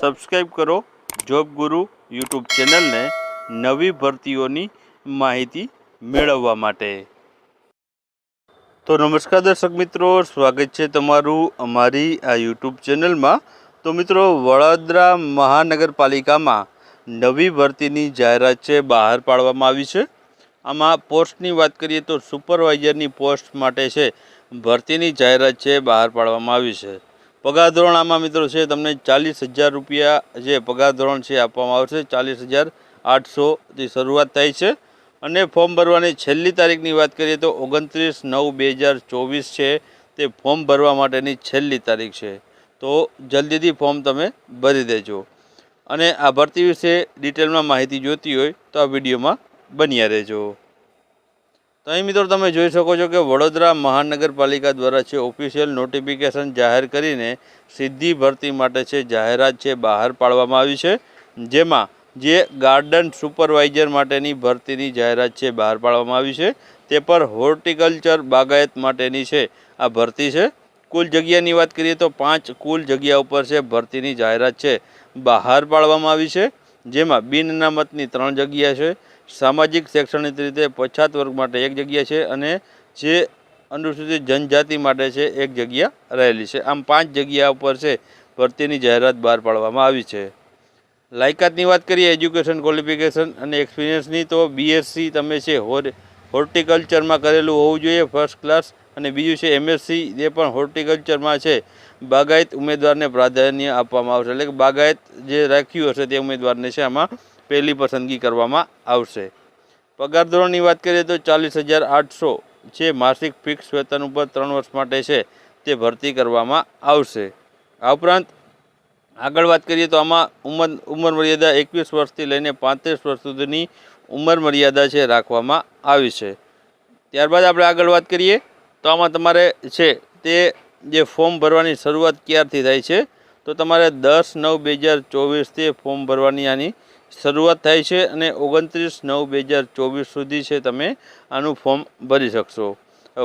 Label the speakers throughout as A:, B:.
A: Subscribe કરો job ગુરુ YouTube ચેનલને નવી ભરતીઓની માહિતી મેળવવા માટે. તો નમસ્કાર દર્શક મિત્રો, સ્વાગત છે તમારું અમારી આ યુટ્યુબ ચેનલમાં તો મિત્રો, વડોદરા મહાનગરપાલિકામાં નવી ભરતીની જાહેરાત છે, બહાર પાડવામાં આવી છે. આમાં પોસ્ટની વાત કરીએ તો સુપરવાઇઝરની પોસ્ટ માટે છે, ભરતીની જાહેરાત છે, બહાર પાડવામાં આવી છે. પગાર ધોરણ આમાં મિત્રો છે, તમને ચાલીસ હજાર રૂપિયા જે પગાર ધોરણ છે આપવામાં આવશે, ચાલીસ હજાર આઠસોથી શરૂઆત થાય છે. અને ફોર્મ ભરવાની છેલ્લી તારીખની વાત કરીએ તો ઓગણત્રીસ નવ બે હજાર ચોવીસ છે, તે ફોર્મ ભરવા માટેની છેલ્લી તારીખ છે. તો જલ્દીથી ફોર્મ તમે ભરી દેજો. અને આ ભરતી વિશે ડિટેલમાં માહિતી જોઈતી હોય તો આ વિડીયોમાં બન્યા રહેજો. તો અહીં મિત્રો તમે જોઈ શકો છો કે વડોદરા મહાનગરપાલિકા દ્વારા છે ઓફિશિયલ નોટિફિકેશન જાહેર કરીને સીધી ભરતી માટે છે જાહેરાત છે બહાર પાડવામાં આવી છે, જેમાં જે ગાર્ડન સુપરવાઇઝર માટેની ભરતીની જાહેરાત છે બહાર પાડવામાં આવી છે, તે પર હોર્ટિકલ્ચર બાગાયત માટેની છે આ ભરતી છે. કુલ જગ્યાની વાત કરીએ તો પાંચ કુલ જગ્યા ઉપર છે ભરતીની જાહેરાત છે બહાર પાડવામાં આવી છે, જેમાં બિન અનામતની ત્રણ જગ્યા છે સામાજિક, શૈક્ષણિક રીતે પછાત વર્ગ માટે એક જગ્યા છે અને જે અનુસૂચિત જનજાતિ માટે છે એક જગ્યા રહેલી છે. આમ પાંચ જગ્યા ઉપર છે ભરતીની જાહેરાત બહાર પાડવામાં આવી છે. લાયકાતની વાત કરીએ, એજ્યુકેશન ક્વોલિફિકેશન અને એક્સપિરિયન્સની, તો બીએસસી તમે છે હોર, હોર્ટિકલ્ચરમાં કરેલું હોવું જોઈએ, ફર્સ્ટ ક્લાસ. અને બીજું છે એમએસસી જે પણ હોર્ટિકલ્ચરમાં છે બાગાયત ઉમેદવારને પ્રાધાન્ય આપવામાં આવશે. એટલે કે બાગાયત જે રાખ્યું હશે તે ઉમેદવારને છે આમાં પહેલી પસંદગી કરવામાં આવશે. પગાર ધોરણની વાત કરીએ તો ચાલીસ હજાર આઠસો છે માસિક ફિક્સ વેતન ઉપર ત્રણ વર્ષ માટે છે તે ભરતી કરવામાં આવશે. આ ઉપરાંત આગળ વાત કરીએ તો આમાં ઉંમર ઉંમર મર્યાદા એકવીસ વર્ષથી લઈને પાંત્રીસ વર્ષ સુધીની ઉંમર મર્યાદા છે રાખવામાં આવી છે. ત્યારબાદ આપણે આગળ વાત કરીએ તો આમાં તમારે છે તે જે ફોર્મ ભરવાની શરૂઆત ક્યારથી થાય છે? તો તમારે દસ નવ બે હજાર ચોવીસથી ફોર્મ ભરવાની આની શરૂઆત થાય છે અને ઓગણત્રીસ નવ બે હજાર ચોવીસ સુધી છે તમે આનું ફોર્મ ભરી શકશો.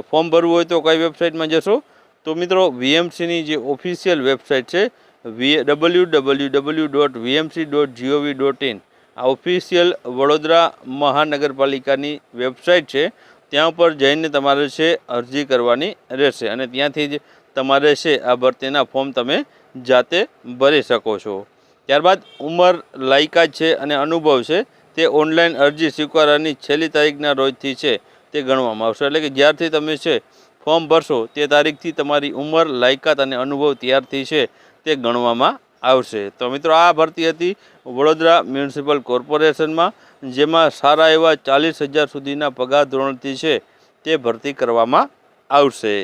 A: ફોર્મ ભરવું હોય તો કઈ વેબસાઇટમાં જશો? તો મિત્રો વીએમસીની જે ઓફિશિયલ વેબસાઇટ છે, V W W W dot VMC dot GOV dot in. આ ઓફિશિયલ વડોદરા મહાનગરપાલિકાની વેબસાઇટ છે. ત્યાં ઉપર જઈને તમારે છે અરજી કરવાની રહેશે અને ત્યાંથી જ તમારે છે આ ભરતીના ફોર્મ તમે જાતે ભરી શકો છો. ત્યારબાદ ઉંમર, લાયકાત છે અને અનુભવ છે, તે ઓનલાઈન અરજી સ્વીકારવાની છેલ્લી તારીખના રોજથી છે તે ગણવામાં આવશે. એટલે કે જ્યારથી તમે છે ફોર્મ ભરશો તે તારીખથી તમારી ઉંમર, લાયકાત અને અનુભવ ત્યારથી છે તે ગણવામાં આવશે. તો મિત્રો, આ ભરતી હતી વડોદરા મ્યુનિસિપલ કોર્પોરેશનમાં, જેમાં સારા એવા ચાલીસ હજાર સુધીના પગાર ધોરણથી છે તે ભરતી કરવામાં આવશે.